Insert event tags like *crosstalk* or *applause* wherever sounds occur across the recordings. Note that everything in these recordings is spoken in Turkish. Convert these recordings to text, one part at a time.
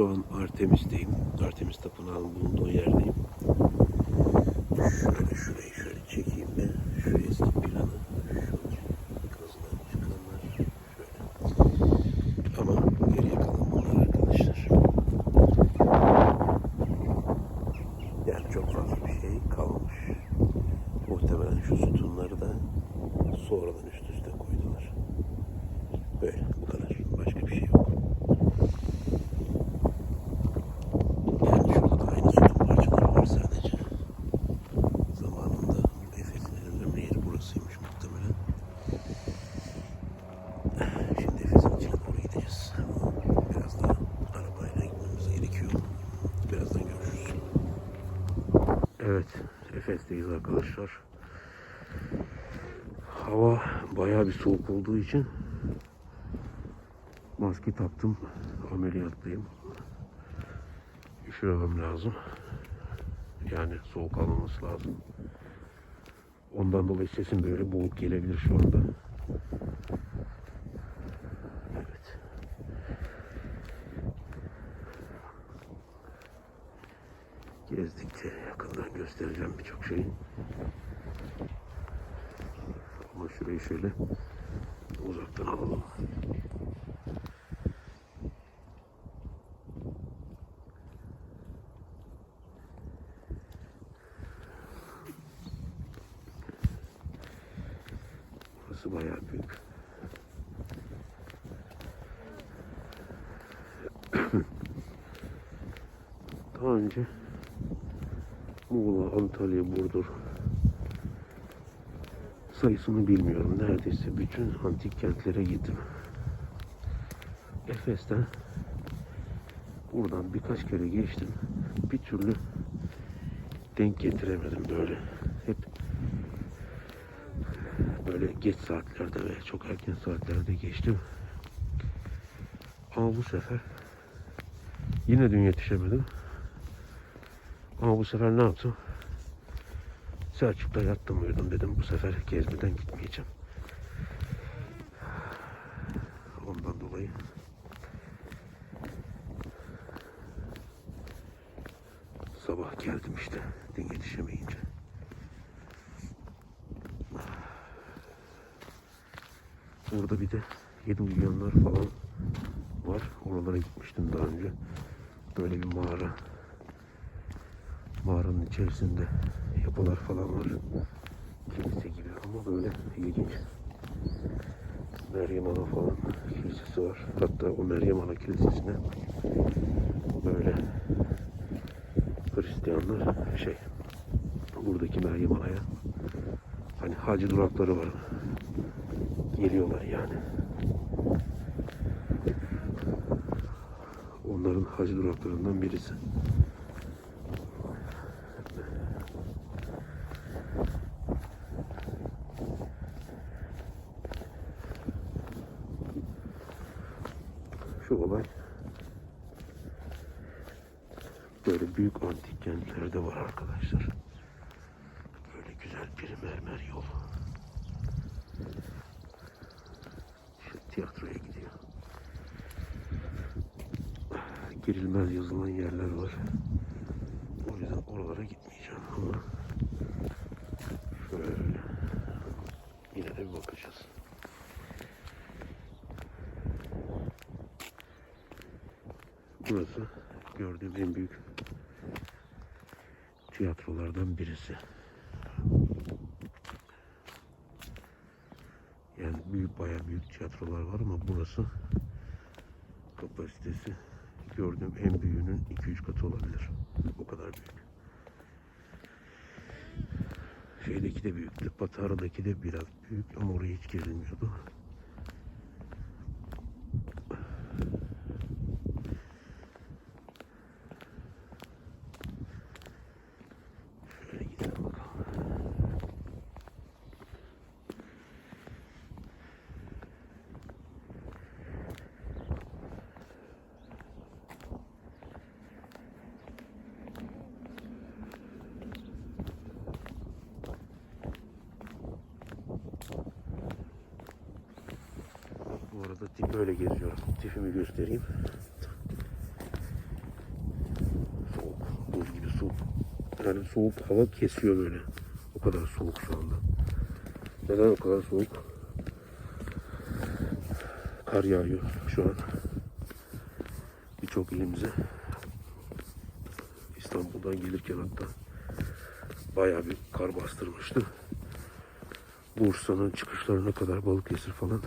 Şu an Artemis'teyim. Artemis Tapınağı'nın bulunduğu yerdeyim. Şöyle şurayı şöyle çekeyim ben. Şu eski planı. Şu kazılan çıkanlar. Şöyle. Ama geriye kalan bunlar arkadaşlar. Yani çok fazla bir şey kalmamış. Muhtemelen şu sütunları da sonradan üst üste koydular. Böyle bu kadar. Başka bir şey yok. Yani şurada da aynı sütun parçaları var sadece. Zamanında Efes'in en önemli yeri burasıymış muhtemelen. Şimdi Efes'in içine doğru gideceğiz. Biraz daha arabayla gitmemiz gerekiyor. Birazdan görüşürüz. Evet, Efes'teyiz arkadaşlar. Hava bayağı bir soğuk olduğu için maske taktım. Ameliyatlıyım. Üşümemem lazım. Yani soğuk almaması lazım. Ondan dolayı sesim böyle boğuk gelebilir şu anda. Göstereceğim birçok şeyi. Ama şurayı şöyle uzaktan alalım. Burası bayağı büyük. *clears throat* Daha önce Muğla, Antalya, Burdur sayısını bilmiyorum. Neredeyse bütün antik kentlere gittim. Efes'ten buradan birkaç kere geçtim. Bir türlü denk getiremedim böyle. Hep böyle geç saatlerde ve çok erken saatlerde geçtim. Ama bu sefer yine dün yetişemedim. Ama bu sefer ne yaptım? Selçuk'ta yattım uyudum dedim bu sefer gezmeden gitmeyeceğim. Ondan dolayı sabah geldim işte dün yetişemeyince. Burada bir de yedi uyuyanlar falan var. Oralara gitmiştim daha önce. Böyle bir içerisinde yapılar falan var. Kilise gibi ama böyle ilginç. Meryem Ana falan kilisesi var. Hatta o Meryem Ana kilisesine böyle Hristiyanlar şey buradaki Meryem Ana'ya hani hacı durakları var. Geliyorlar yani. Onların hacı duraklarından birisi. Şu olay böyle büyük antik kentlerde var arkadaşlar. Böyle güzel bir mermer yol. Şu tiyatroya gidiyor. Girilmez yazılan yerler var. O yüzden oralara gitmeyeceğim ama şöyle yine bir bakacağız. Burası gördüğüm en büyük tiyatrolardan birisi. Yani büyük bayağı büyük tiyatrolar var ama burası kapasitesi gördüğüm en büyüğünün 2-3 katı olabilir. O kadar büyük. Şeydeki de büyüktü. Patara'daki de biraz büyük ama oraya hiç girilmiyordu. böyle geziyorum. Tipimi göstereyim. Soğuk. Buz gibi soğuk. Yani soğuk hava kesiyor böyle. O kadar soğuk şu anda. Neden o kadar soğuk? Kar yağıyor şu an. Birçok ilimize. İstanbul'dan gelirken hatta bayağı bir kar bastırmıştı. Bursa'nın çıkışlarına kadar Balıkesir falan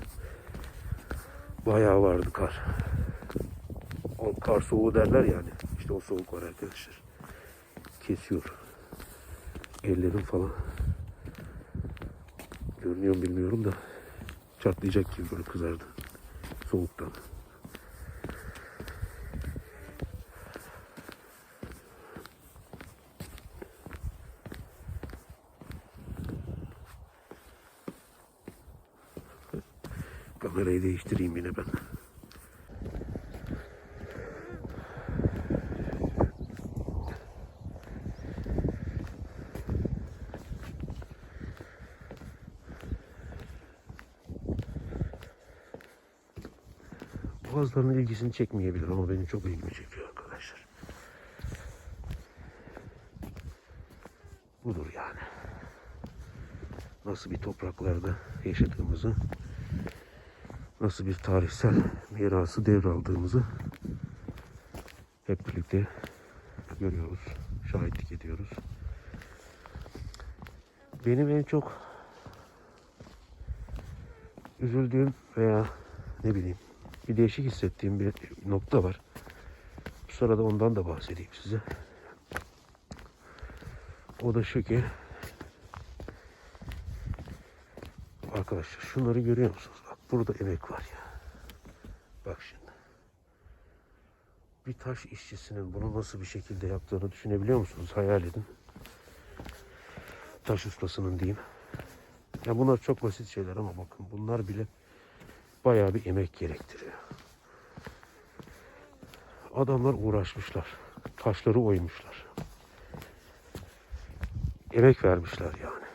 bayağı vardı kar. O kar soğuğu derler yani. İşte o soğuk var arkadaşlar. Kesiyor. Ellerim falan. Görünüyor mu bilmiyorum da çatlayacak gibi böyle kızardı. Soğuktan. Kamerayı değiştireyim yine ben. Bazılarının ilgisini çekmeyebilir ama benim çok ilgimi çekiyor arkadaşlar. Budur yani. Nasıl bir topraklarda yaşadığımızı, nasıl bir tarihsel mirası devraldığımızı hep birlikte görüyoruz, şahitlik ediyoruz. Benim en çok üzüldüğüm veya ne bileyim bir değişik hissettiğim bir nokta var. Bu sırada ondan da bahsedeyim size. O da şu ki arkadaşlar şunları görüyor musunuz? Burada emek var ya. Bak şimdi. Bir taş işçisinin bunu nasıl bir şekilde yaptığını düşünebiliyor musunuz? Hayal edin. Taş ustasının diyeyim. Ya bunlar çok basit şeyler ama bakın bunlar bile bayağı bir emek gerektiriyor. Adamlar uğraşmışlar. Taşları oymuşlar. Emek vermişler yani.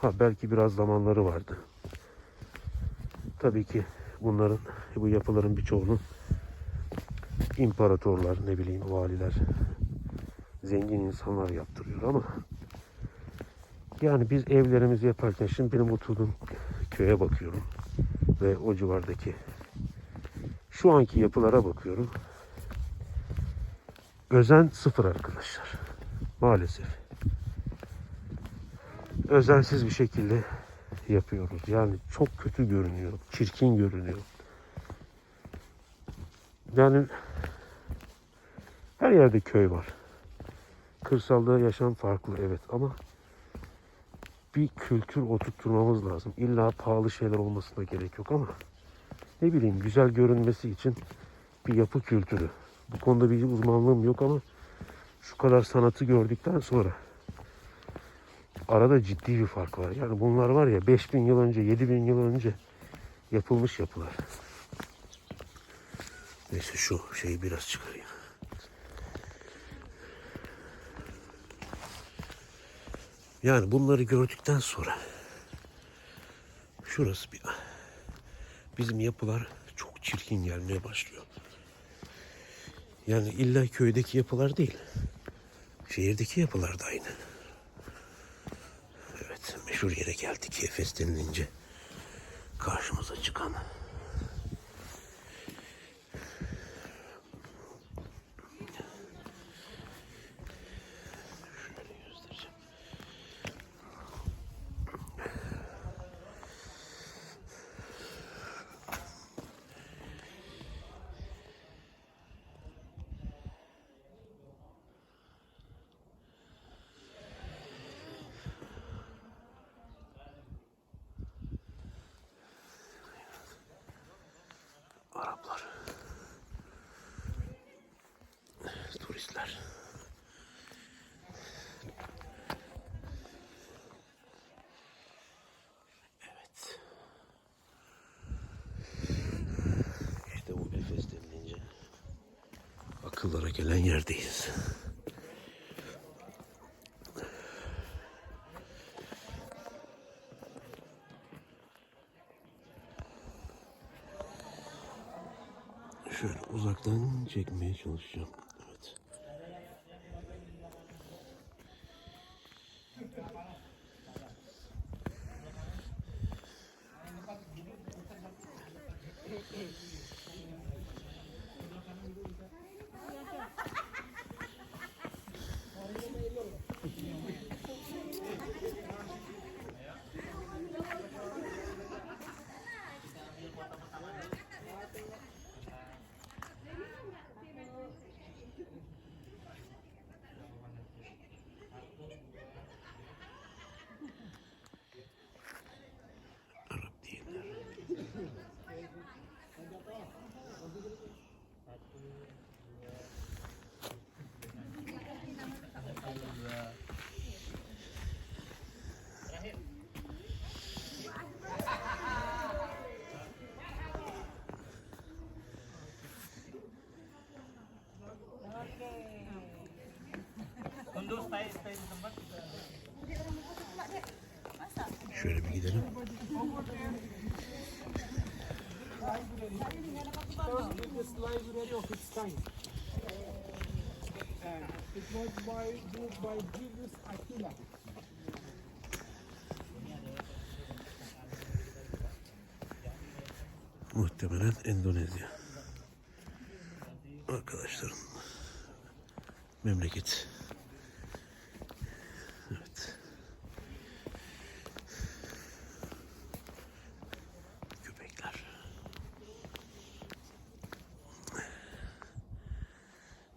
Ha belki biraz zamanları vardı. Tabii ki bunların bu yapıların birçoğunu imparatorlar, ne bileyim valiler, zengin insanlar yaptırıyor ama yani biz evlerimizi yaparken şimdi benim oturduğum köye bakıyorum ve o civardaki şu anki yapılara bakıyorum. Özen sıfır arkadaşlar. Maalesef. Özensiz bir şekilde yapıyoruz. Yani çok kötü görünüyor. Çirkin görünüyor. Yani her yerde köy var. Kırsalda yaşam farklı evet ama bir kültür oturtturmamız lazım. İlla pahalı şeyler olmasına gerek yok ama ne bileyim güzel görünmesi için bir yapı kültürü. Bu konuda bir uzmanlığım yok ama şu kadar sanatı gördükten sonra arada ciddi bir fark var. Yani bunlar var ya 5000 yıl önce, 7000 yıl önce yapılmış yapılar. Neyse şu şeyi biraz çıkarayım. Yani bunları gördükten sonra şurası bir bizim yapılar çok çirkin gelmeye başlıyor. Yani illa köydeki yapılar değil. Şehirdeki yapılar da aynı. Meşhur geldik Efes denilince karşımıza çıkan. Şöyle göstereceğim. Araplar. Turistler. Evet. İşte bu Efes denilince akıllara gelen yerdeyiz. Şöyle uzaktan çekmeye çalışacağım. Evet. By Julius Aquila. Muhtemelen Endonezya. Arkadaşların memleket. Evet. Köpekler.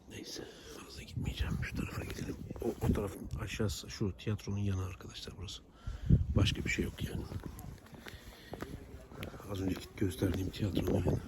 Neyse fazla gitmeyeceğim. Şu tarafa gidelim. O, o tarafın aşağısı şu tiyatronun yanı arkadaşlar burası. Başka bir şey yok yani. Az önceki gösterdiğim tiyatronun yanı.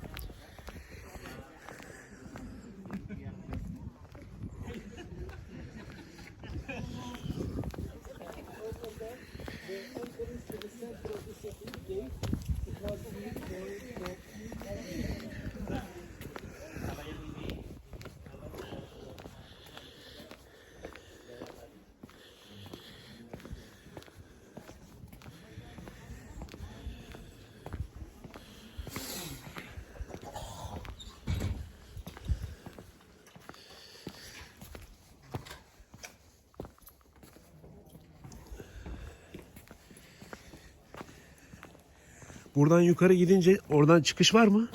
Buradan yukarı gidince oradan çıkış var mı?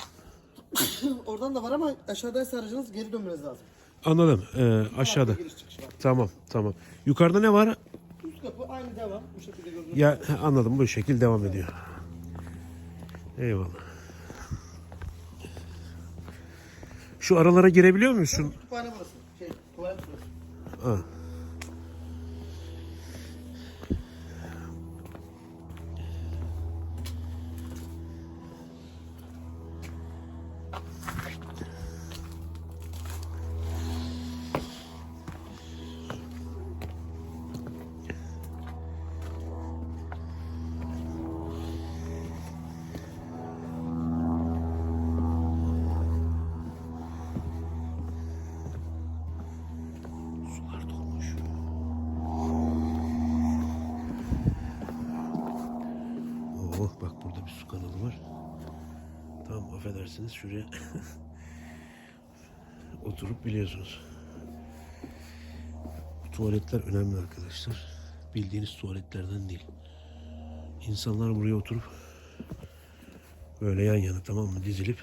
*coughs* Oradan da var ama aşağıdaysa aracınız geri dönmeniz lazım. Anladım. Ee, aşağıda. Giriş çıkış var. Tamam, tamam. Yukarıda ne var? Üst kapı aynı devam. Bu şekilde gördüğünüz Ya anladım. Bu şekil devam ediyor. Eyvallah. Şu aralara girebiliyor muyuz? Şu... kütüphane burası. Affedersiniz şuraya oturup biliyorsunuz. Bu tuvaletler önemli arkadaşlar. Bildiğiniz tuvaletlerden değil. İnsanlar buraya oturup böyle yan yana tamam mı dizilip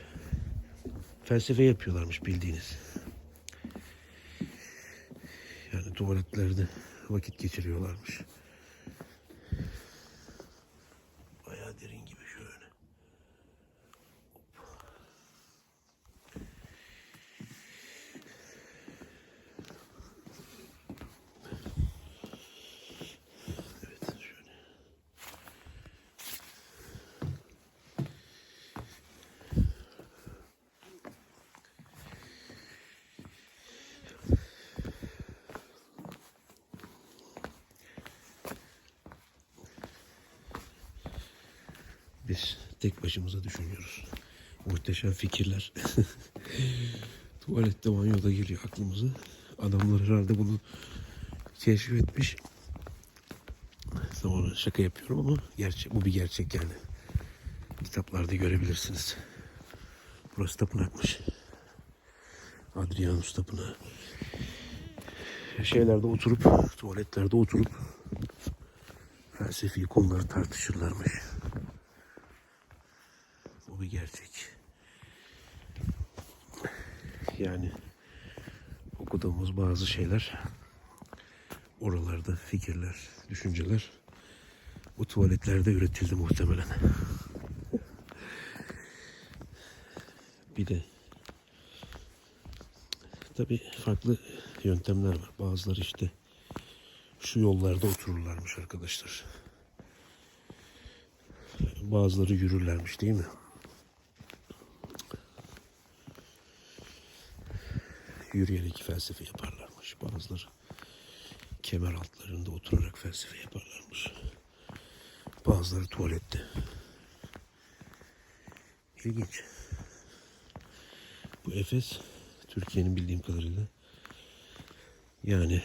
felsefe yapıyorlarmış bildiğiniz. Yani tuvaletlerde vakit geçiriyorlarmış. Biz tek başımıza düşünüyoruz. Muhteşem fikirler. *laughs* Tuvalette banyoda geliyor aklımıza. Adamlar herhalde bunu keşfetmiş. Sonra şaka yapıyorum ama gerçek, bu bir gerçek yani. Kitaplarda görebilirsiniz. Burası tapınakmış. Adrianus tapınağı. Şeylerde oturup, tuvaletlerde oturup felsefi konuları tartışırlarmış. Bu bir gerçek. Yani okuduğumuz bazı şeyler oralarda fikirler, düşünceler bu tuvaletlerde üretildi muhtemelen. Bir de tabi farklı yöntemler var. Bazıları işte şu yollarda otururlarmış arkadaşlar. Bazıları yürürlermiş değil mi? Yürüyerek felsefe yaparlarmış. Bazıları kemer altlarında oturarak felsefe yaparlarmış. Bazıları tuvalette. İlginç. Bu Efes Türkiye'nin bildiğim kadarıyla yani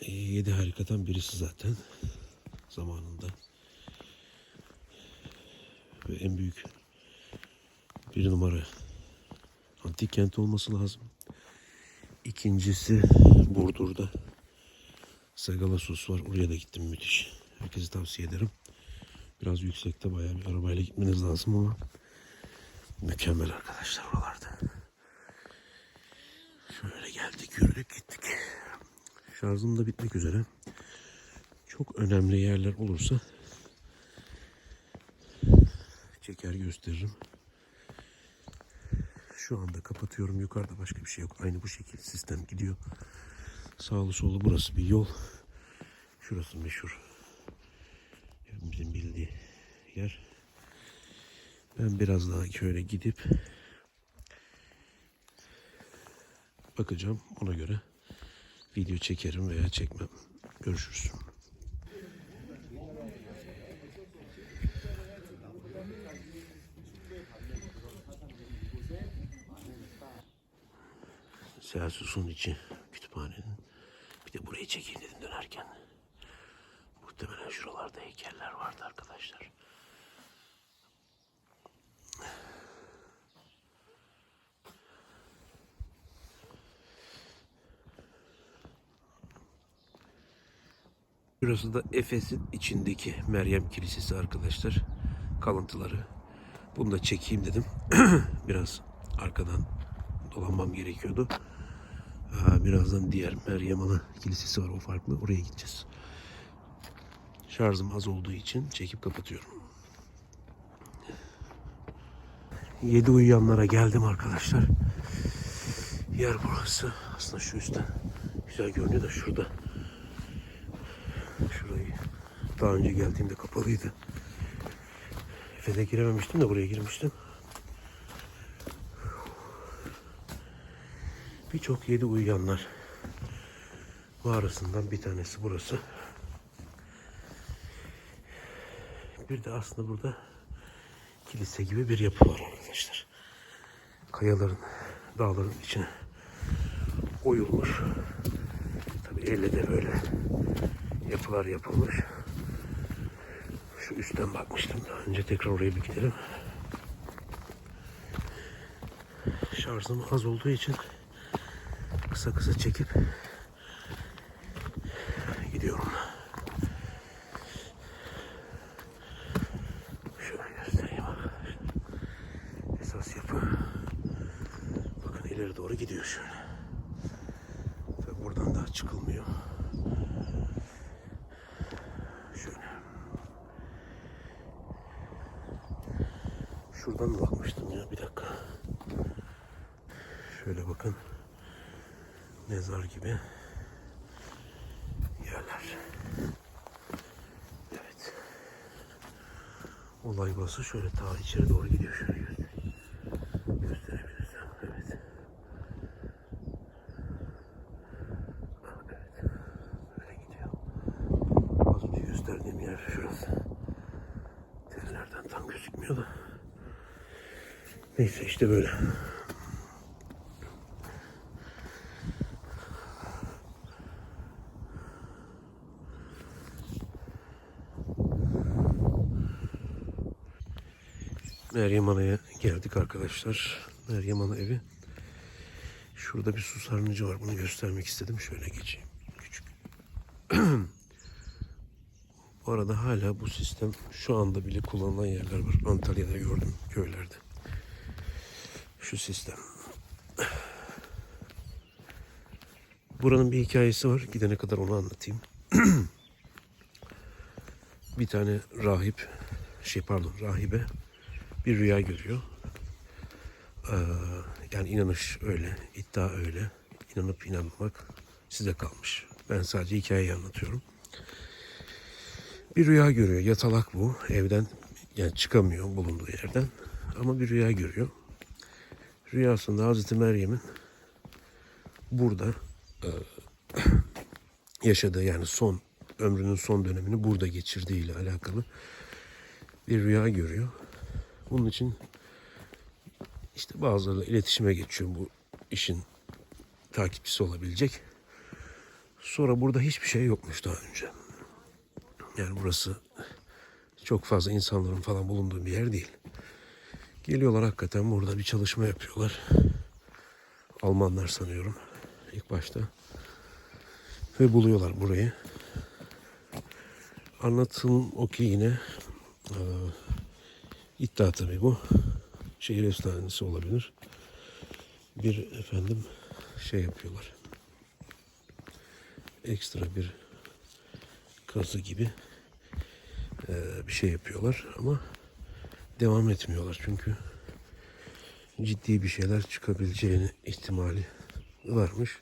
e, yedi harikadan birisi zaten zamanında ve en büyük bir numara antik kent olması lazım. İkincisi Burdur'da Sagalassos var. Oraya da gittim müthiş. Herkese tavsiye ederim. Biraz yüksekte bayağı bir arabayla gitmeniz lazım ama mükemmel arkadaşlar oralarda. Şöyle geldik yürüdük gittik. Şarjım da bitmek üzere. Çok önemli yerler olursa çeker gösteririm. Şu anda kapatıyorum. Yukarıda başka bir şey yok. Aynı bu şekilde sistem gidiyor. Sağlı solu burası bir yol. Şurası meşhur. Hepimizin bildiği yer. Ben biraz daha şöyle gidip bakacağım. Ona göre video çekerim veya çekmem. Görüşürüz. Celsus'un içi kütüphanenin. Bir de burayı çekeyim dedim dönerken. Muhtemelen şuralarda heykeller vardı arkadaşlar. Burası da Efes'in içindeki Meryem Kilisesi arkadaşlar. Kalıntıları. Bunu da çekeyim dedim. *clears throat* Biraz arkadan dolanmam gerekiyordu. Birazdan diğer Meryem Ana Kilisesi var o farklı. Oraya gideceğiz. Şarjım az olduğu için çekip kapatıyorum. Yedi uyuyanlara geldim arkadaşlar. Yer burası. Aslında şu üstten güzel görünüyor da şurada. Şurayı daha önce geldiğimde kapalıydı. Efe'de girememiştim de buraya girmiştim. Birçok yedi uyuyanlar mağarasından bir tanesi burası. Bir de aslında burada kilise gibi bir yapı var arkadaşlar. Kayaların, dağların içine oyulmuş. Tabi elle de böyle yapılar yapılmış. Şu üstten bakmıştım daha önce tekrar oraya bir gidelim. Şarjım az olduğu için kısa çekip gidiyorum. Şöyle göstereyim arkadaşlar. Esas yapı. Bakın ileri doğru gidiyor şöyle. Tabii buradan daha çıkılmıyor. Şöyle. Şuradan mı bakmıştım ya? Bir dakika. Şöyle bakın. Mezar gibi yerler. Evet. Olay burası. Şöyle ta içeri doğru gidiyor. Şöyle göstereyim. Gösterebilirsem. Evet. Evet. Böyle gidiyor. Az önce gösterdiğim yer şurası. Tellerden tam gözükmüyor da. Neyse işte böyle. Meryem geldik arkadaşlar. Meryem Ana evi. Şurada bir su sarnıcı var. Bunu göstermek istedim. Şöyle geçeyim. Küçük. *clears throat* Bu arada hala bu sistem şu anda bile kullanılan yerler var. Antalya'da gördüm köylerde. Şu sistem. Buranın bir hikayesi var. Gidene kadar onu anlatayım. *clears throat* bir tane rahip, şey pardon rahibe bir rüya görüyor. Ee, yani inanış öyle, iddia öyle. İnanıp inanmamak size kalmış. Ben sadece hikayeyi anlatıyorum. Bir rüya görüyor. Yatalak bu. Evden yani çıkamıyor bulunduğu yerden. Ama bir rüya görüyor. Rüyasında Hazreti Meryem'in burada e, *clears throat* yaşadığı yani son ömrünün son dönemini burada geçirdiği ile alakalı bir rüya görüyor. Bunun için işte bazılarıyla iletişime geçiyor bu işin takipçisi olabilecek. Sonra burada hiçbir şey yokmuş daha önce. Yani burası çok fazla insanların falan bulunduğu bir yer değil. Geliyorlar hakikaten burada bir çalışma yapıyorlar. Almanlar sanıyorum ilk başta. Ve buluyorlar burayı. Anlatım o ki yine iddia tabii bu. Şehir efsanesi olabilir. Bir efendim şey yapıyorlar. Ekstra bir kazı gibi e, bir şey yapıyorlar ama devam etmiyorlar çünkü ciddi bir şeyler çıkabileceğini ihtimali varmış.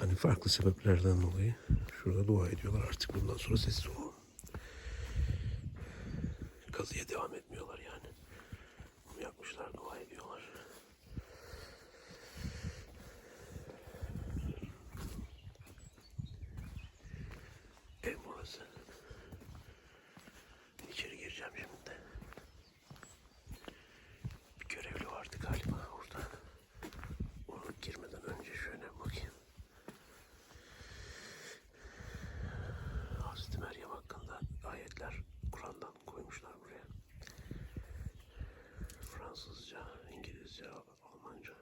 Hani farklı sebeplerden dolayı şurada dua ediyorlar artık bundan sonra sessiz olun. Kazıya devam etmiyorlar yani. Bunu yapmışlar dua ediyorlar. Ev burası. İçeri gireceğim şimdi de. Bir görevli vardı galiba orada. Onu girmeden önce şöyle bakayım. Hazreti Meryem hakkında ayetler Kur'an'dan koymuşlar buraya. Fransızca, İngilizce, Almanca,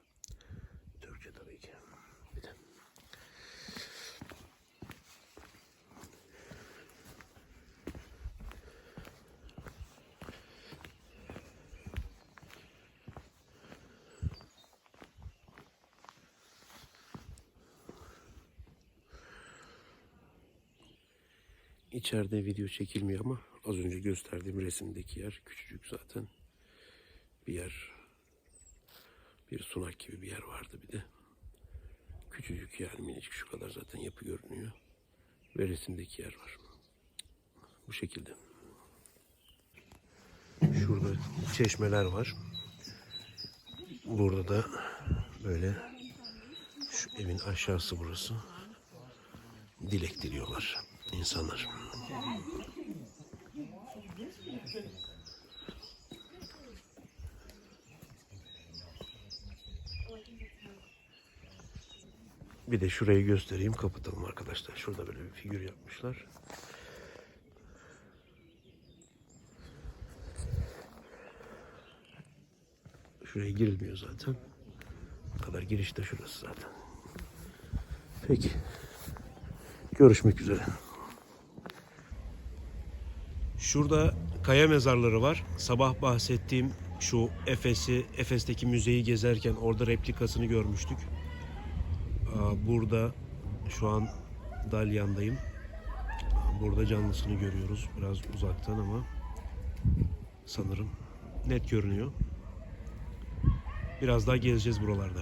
Türkçe tabii ki. Bir de İçeride video çekilmiyor ama az önce gösterdiğim resimdeki yer küçücük zaten. Bir yer bir sunak gibi bir yer vardı bir de. Küçücük yani minicik şu kadar zaten yapı görünüyor. Ve resimdeki yer var. Bu şekilde. Şurada çeşmeler var. Burada da böyle şu evin aşağısı burası. Dilek diliyorlar insanlar. Bir de şurayı göstereyim kapatalım arkadaşlar. Şurada böyle bir figür yapmışlar. Şuraya girilmiyor zaten. Bu kadar giriş de şurası zaten. Peki. Görüşmek üzere. Şurada kaya mezarları var. Sabah bahsettiğim şu Efes'i, Efes'teki müzeyi gezerken orada replikasını görmüştük. Burada şu an Dalyan'dayım. Burada canlısını görüyoruz. Biraz uzaktan ama sanırım net görünüyor. Biraz daha gezeceğiz buralarda.